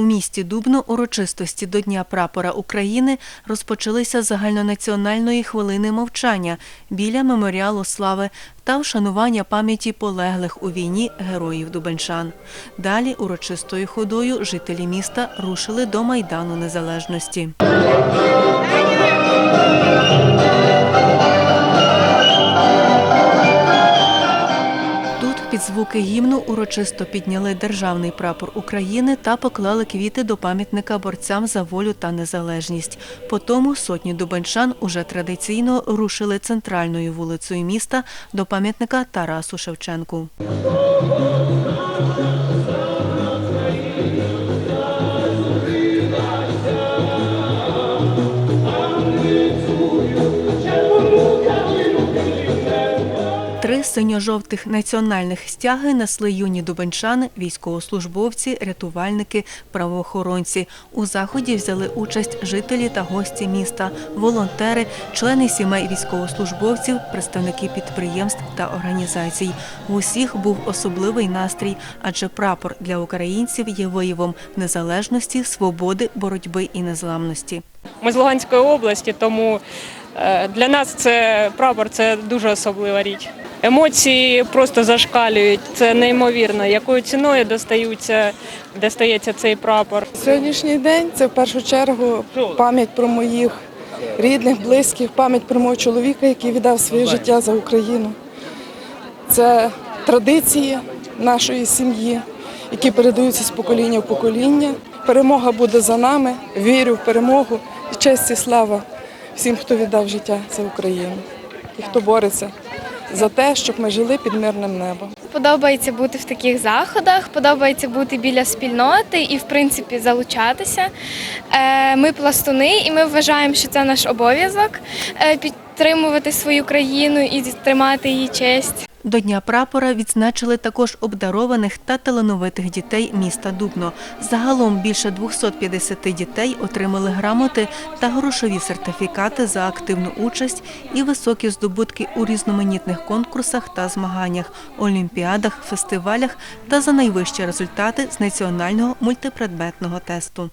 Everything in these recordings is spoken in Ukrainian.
У місті Дубно урочистості до Дня прапора України розпочалися загальнонаціональної хвилини мовчання біля меморіалу слави та вшанування пам'яті полеглих у війні героїв Дубенчан. Далі урочистою ходою жителі міста рушили до Майдану Незалежності. Під звуки гімну урочисто підняли державний прапор України та поклали квіти до пам'ятника борцям за волю та незалежність. По тому сотні дубенчан уже традиційно рушили центральною вулицею міста до пам'ятника Тарасу Шевченку. Синьо-жовтих національних стяги несли юні дубенчани, військовослужбовці, рятувальники, правоохоронці. У заході взяли участь жителі та гості міста, волонтери, члени сімей військовослужбовців, представники підприємств та організацій. В усіх був особливий настрій, адже прапор для українців є виявом незалежності, свободи, боротьби і незламності. Ми з Луганської області, тому е, для нас це прапор це дуже особлива річ. Емоції просто зашкалюють. Це неймовірно, якою ціною достаються, достається цей прапор. Сьогоднішній день це в першу чергу пам'ять про моїх рідних, близьких, пам'ять про мого чоловіка, який віддав своє життя за Україну. Це традиції нашої сім'ї, які передаються з покоління в покоління. Перемога буде за нами. Вірю в перемогу. І честь і слава всім, хто віддав життя за Україну і хто бореться за те, щоб ми жили під мирним небом. Подобається бути в таких заходах, подобається бути біля спільноти і, в принципі, залучатися. Е, Ми пластуни, і ми вважаємо, що це наш обов'язок е, підтримувати свою країну і тримати її честь. До Дня прапора відзначили також обдарованих та талановитих дітей міста Дубно. Загалом більше 250 дітей отримали грамоти та грошові сертифікати за активну участь і високі здобутки у різноманітних конкурсах та змаганнях, олімпіадах, фестивалях та за найвищі результати з національного мультипредметного тесту.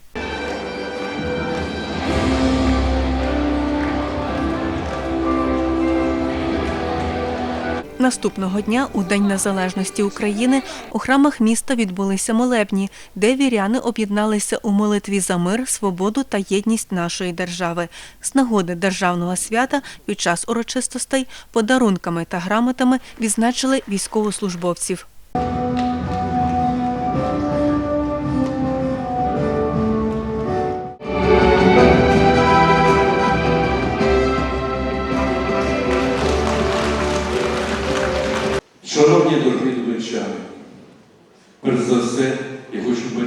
Наступного дня, у День Незалежності України, у храмах міста відбулися молебні, де віряни об'єдналися у молитві за мир, свободу та єдність нашої держави. З нагоди державного свята під час урочистостей подарунками та грамотами відзначили військовослужбовців.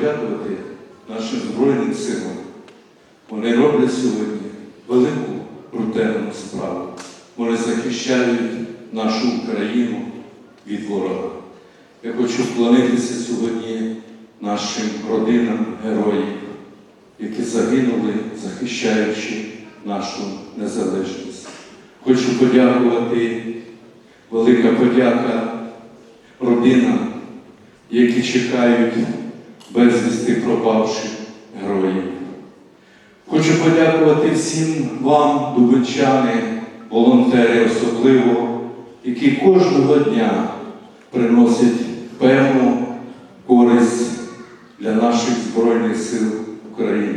Подякувати нашим Збройним силам. Вони роблять сьогодні велику брутальну справу. Вони захищають нашу Україну від ворога. Я хочу вклонитися сьогодні нашим родинам героїв, які загинули, захищаючи нашу незалежність. Хочу подякувати велика подяка родинам, які чекають безвісти пропавших героїв. Хочу подякувати всім вам, дубинчани, волонтери особливо, які кожного дня приносять певну користь для наших Збройних сил України.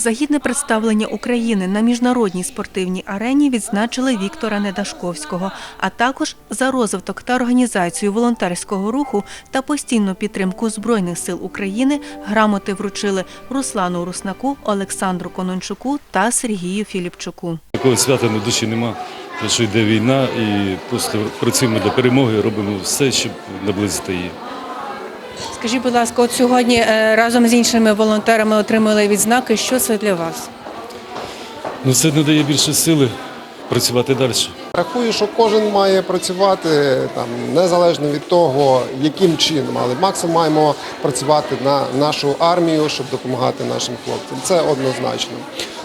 За гідне представлення України на міжнародній спортивній арені відзначили Віктора Недашковського, а також за розвиток та організацію волонтерського руху та постійну підтримку Збройних сил України грамоти вручили Руслану Руснаку, Олександру Конончуку та Сергію Філіпчуку. Такого свята на душі нема, тому що йде війна і просто працюємо до перемоги, робимо все, щоб наблизити її. Скажіть, будь ласка, от сьогодні е, разом з іншими волонтерами отримали відзнаки. Що це для вас? Ну це надає більше сили працювати далі. Рахую, що кожен має працювати там незалежно від того, яким чином, але максимум маємо працювати на нашу армію, щоб допомагати нашим хлопцям. Це однозначно.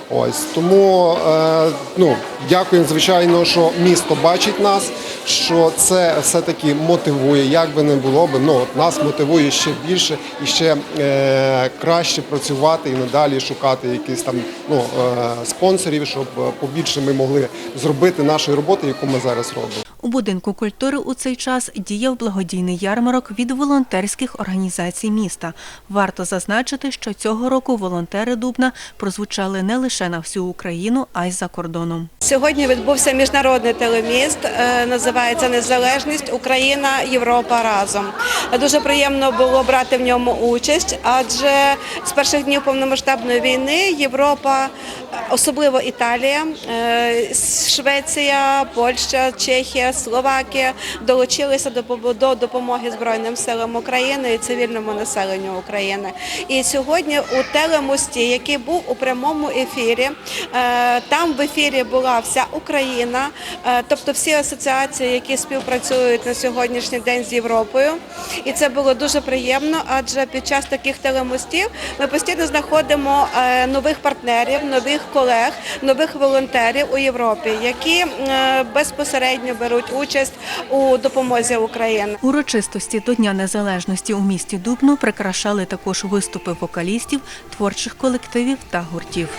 Ось тому е, ну, дякуємо, звичайно, що місто бачить нас, що це все-таки мотивує, як би не було б, ну нас мотивує ще більше і ще е, краще працювати і надалі шукати якісь там ну, е, спонсорів, щоб е, побільше ми могли зробити нашої роботи, яку ми зараз робимо. Будинку культури у цей час діяв благодійний ярмарок від волонтерських організацій міста. Варто зазначити, що цього року волонтери Дубна прозвучали не лише на всю Україну, а й за кордоном. Сьогодні відбувся міжнародний телеміст. е, Називається Незалежність Україна, Європа разом. Дуже приємно було брати в ньому участь, адже з перших днів повномасштабної війни Європа, особливо Італія, е, Швеція, Польща, Чехія, Словакія долучилися до допомоги Збройним силам України і цивільному населенню України. І сьогодні у телемості, який був у прямому ефірі, е, там в ефірі була вся Україна, е, тобто всі асоціації, які співпрацюють на сьогоднішній день з Європою. І це було дуже приємно, адже під час таких телемостів ми постійно знаходимо нових партнерів, нових колег, нових волонтерів у Європі, які е, безпосередньо беруть участь у допомозі України. Урочистості до Дня Незалежності у місті Дубно прикрашали також виступи вокалістів, творчих колективів та гуртів.